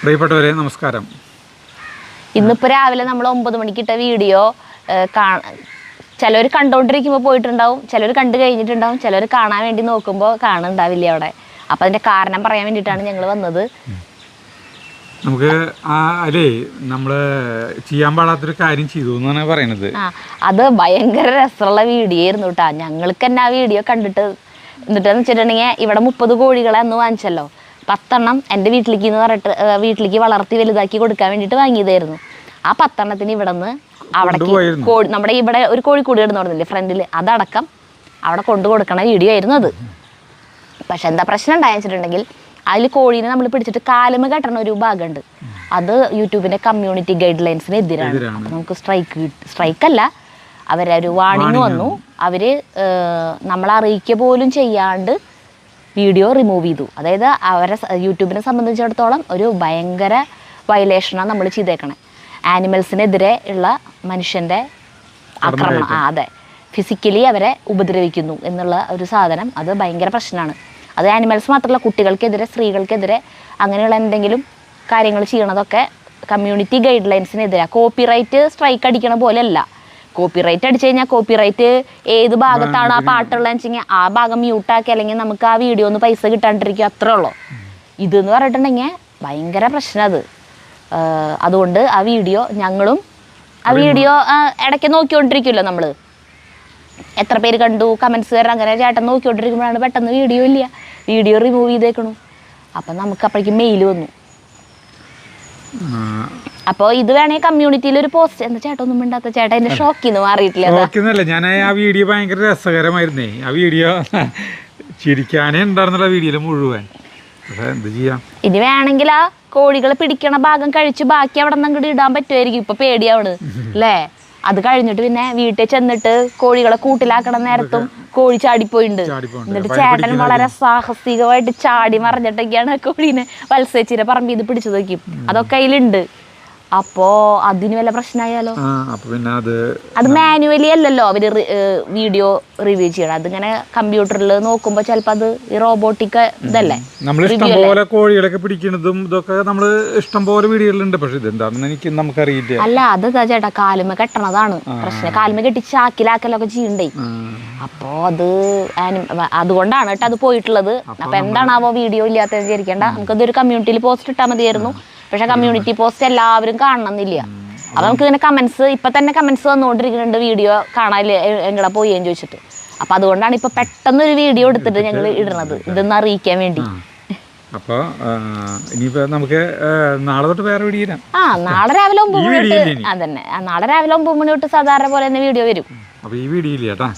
പ്രിയപ്പെട്ടവരെ നമസ്കാരം. ഇന്നിപ്പോ രാവിലെ നമ്മൾ ഒമ്പത് മണിക്ക് ഇട്ട വീഡിയോ ചിലർ കണ്ടോണ്ടിരിക്കുമ്പോൾ പോയിട്ടുണ്ടാവും ചിലർ കണ്ടു കഴിഞ്ഞിട്ടുണ്ടാവും ചിലർ കാണാൻ വേണ്ടി നോക്കുമ്പോൾ കാണുന്നുണ്ടാവില്ല അവിടെ? അപ്പം അതിന്റെ കാരണം പറയാൻ വേണ്ടിയിട്ടാണ് ഞങ്ങൾ വന്നത്. നമുക്ക് അല്ലേ നമ്മൾ ചെയ്യാൻ പാടാത്തൊരു കാര്യം ചെയ്തു എന്നാണ് പറയണത് അത് ഭയങ്കര രസമുള്ള വീഡിയോ ആയിരുന്നു കേട്ടാ. ഞങ്ങൾക്ക് തന്നെ ആ വീഡിയോ കണ്ടിട്ട് എന്നിട്ടെന്ന് വെച്ചിട്ടുണ്ടെങ്കിൽ ഇവിടെ മുപ്പത് കോഴികളെ അന്ന് വാങ്ങിച്ചല്ലോ. പത്തെണ്ണം എന്റെ വീട്ടിലേക്ക് എന്ന് പറഞ്ഞിട്ട് വീട്ടിലേക്ക് വളർത്തി വലുതാക്കി കൊടുക്കാൻ വേണ്ടിയിട്ട് വാങ്ങിയതായിരുന്നു. ആ പത്തെണ്ണത്തിന് ഇവിടെ നിന്ന് അവിടേക്ക് കോഴി നമ്മുടെ ഇവിടെ ഒരു കോഴിക്കൂട് കിടന്നു പറഞ്ഞില്ലേ ഫ്രണ്ടിൽ അതടക്കം അവിടെ കൊണ്ടു കൊടുക്കണ വീഡിയോ ആയിരുന്നു അത്. പക്ഷെ എന്താ പ്രശ്നം ഉണ്ടായെന്ന് വെച്ചിട്ടുണ്ടെങ്കിൽ അതിൽ കോഴീനെ നമ്മൾ പിടിച്ചിട്ട് കാലമ കെട്ടണ ഒരു ഭാഗമുണ്ട്. അത് യൂട്യൂബിന്റെ കമ്മ്യൂണിറ്റി ഗൈഡ് ലൈൻസിന് എതിരാണ്. നമുക്ക് സ്ട്രൈക്ക് സ്ട്രൈക്ക് അല്ല അവരൊരു വാണിംഗ് വന്നു. അവർ നമ്മൾ നമ്മളെ അറിയിക്കുക പോലും ചെയ്യാണ്ട് വീഡിയോ റിമൂവ് ചെയ്തു. അതായത് അവരെ യൂട്യൂബിനെ സംബന്ധിച്ചിടത്തോളം ഒരു ഭയങ്കര വയലേഷനാണ് നമ്മൾ ചെയ്തേക്കണേ. ആനിമൽസിനെതിരെ ഉള്ള മനുഷ്യന്റെ ആക്രമണം. ആ അതെ. ഫിസിക്കലി അവരെ ഉപദ്രവിക്കുന്നു എന്നുള്ള ഒരു സാധനം. അത് ഭയങ്കര പ്രശ്നമാണ്. അത് ആനിമൽസ് മാത്രമല്ല കുട്ടികൾക്കെതിരെ സ്ത്രീകൾക്കെതിരെ അങ്ങനെയുള്ള എന്തെങ്കിലും കാര്യങ്ങൾ ചെയ്യണതൊക്കെ കമ്മ്യൂണിറ്റി ഗൈഡ് ലൈൻസിനെതിരെ കോപ്പിറൈറ്റ് സ്ട്രൈക്ക് അടിക്കണ പോലെയല്ല. കോപ്പിറൈറ്റ് അടിച്ചു കഴിഞ്ഞാൽ കോപ്പിറൈറ്റ് ഏത് ഭാഗത്താണ് ആ പാട്ടുള്ളത് വെച്ചെങ്കിൽ ആ ഭാഗം മ്യൂട്ടാക്കി അല്ലെങ്കിൽ നമുക്ക് ആ വീഡിയോ ഒന്ന് പൈസ കിട്ടാണ്ടിരിക്കും അത്രേ ഉള്ളൂ. ഇതെന്ന് പറഞ്ഞിട്ടുണ്ടെങ്കിൽ ഭയങ്കര പ്രശ്നം അത്. അതുകൊണ്ട് ആ വീഡിയോ ഞങ്ങളും ആ വീഡിയോ ഇടയ്ക്ക് നോക്കിക്കൊണ്ടിരിക്കുമല്ലോ നമ്മൾ എത്ര പേര് കണ്ടു കമൻസ് വരാൻ അങ്ങനെ ചേട്ടൻ നോക്കിക്കൊണ്ടിരിക്കുമ്പോഴാണ് പെട്ടെന്ന് വീഡിയോ ഇല്ല. വീഡിയോ റിമൂവ് ചെയ്തേക്കണു. അപ്പം നമുക്ക് അപ്പോഴേക്കും മെയിൽ വന്നു. അപ്പോൾ ഇത് വേണേ കമ്മ്യൂണിറ്റിയിൽ ഒരു പോസ്റ്റ് എന്താ ചേട്ടൻ ഒന്നും മിണ്ടാത്ത ചേട്ടൻ എന്റെ ഷോക്കിൽ നിന്ന് മാറിയിട്ടില്ല ഞാൻ ആ വീഡിയോ ഭയങ്കര രസകരമായിരുന്നേ. ആ വീഡിയോ ചിരിക്കാനേ ഉണ്ടായിരുന്നില്ല വീഡിയോയിൽ മുഴുവൻ. എന്ത് ചെയ്യാം? ഇനി വേണമെങ്കിൽ ആ കോഴികളെ പിടിക്കണ ഭാഗം കഴിച്ച് ബാക്കി അവിടെ നിന്ന് അങ്ങോട്ട് ഇടാൻ പറ്റുമായിരിക്കും. ഇപ്പൊ പേടിയാവണ് അല്ലേ? അത് കഴിഞ്ഞിട്ട് പിന്നെ വീട്ടിൽ ചെന്നിട്ട് കോഴികളെ കൂട്ടിലാക്കണ നേരത്തും കോഴി ചാടിപ്പോയിണ്ട്. എന്നിട്ട് ചേട്ടൻ വളരെ സാഹസികമായിട്ട് ചാടി മറിഞ്ഞിട്ടൊക്കെയാണ് കോഴീനെ വത്സരിച്ചിരെ പറമ്പ് ഇത് പിടിച്ചു നോക്കി. അതൊക്കെ അതിലുണ്ട് അപ്പോ അതിന് വല്ല പ്രശ്നമായാലോ പിന്നെ അത് അത് മാനുവലി അല്ലല്ലോ അവർ വീഡിയോ റിവ്യൂ ചെയ്യണം അതിങ്ങനെ കമ്പ്യൂട്ടറിൽ നോക്കുമ്പോ ചെലപ്പോ അത് ഈ റോബോട്ടിക് ഇതല്ലേ? നമ്മൾ ഇഷ്ടം പോലെ കോഴികളൊക്കെ പിടിക്കുന്നതും ഇതൊക്കെ നമ്മൾ ഇഷ്ടം പോലെ വീഡിയോയിലുണ്ട്. പക്ഷെ ഇതെന്താണെന്ന് എനിക്ക് നമുക്കറിയില്ല. അല്ല അത് ഇതാ ചേട്ടാ കാലുമ കെട്ടണതാണ്. പ്രശ്നം. കാലുമ കെട്ടി ചാക്കിലാക്കലൊക്കെ ചെയ്യണ്ടേ? അപ്പോ അത് അതുകൊണ്ടാണ് കേട്ടോ അത് പോയിട്ടുള്ളത്. അപ്പൊ എന്താണാവോ വീഡിയോ ഇല്ലാത്ത വിചാരിക്കേണ്ട. നമുക്കതൊരു കമ്മ്യൂണിറ്റിയിൽ പോസ്റ്റ് ഇട്ടാൽ മതിയായിരുന്നു. പക്ഷെ കമ്മ്യൂണിറ്റി പോസ്റ്റ് എല്ലാവരും കാണണമെന്നില്ല. അപ്പൊ നമുക്ക് ഇങ്ങനെ കമന്റ്സ് ഇപ്പൊ തന്നെ കമന്റ്സ് വന്നുകൊണ്ടിരിക്കുന്നുണ്ട് വീഡിയോ കാണാൻ എങ്ങടെ പോയി എന്ന് ചോദിച്ചിട്ട്. അപ്പൊ അതുകൊണ്ടാണ് ഇപ്പൊ പെട്ടെന്ന് ഒരു വീഡിയോ എടുത്തിട്ട് ഞങ്ങൾ ഇടുന്നത്. ഇതൊന്ന് അറിയിക്കാൻ വേണ്ടി. അപ്പോൾ ഇനിയിപ്പോൾ നമുക്ക് നാളെ തൊട്ട് വേറെ വീഡിയോ ആ നാളെ രാവിലെ ഒമ്പത് മണി തൊട്ട്? അതന്നെ. നാളെ രാവിലെ ഒമ്പത് മണി തൊട്ട് സാധാരണ പോലെ തന്നെ വീഡിയോ വരും. അപ്പോൾ ഈ വീഡിയോ ഇല്ല കേട്ടാ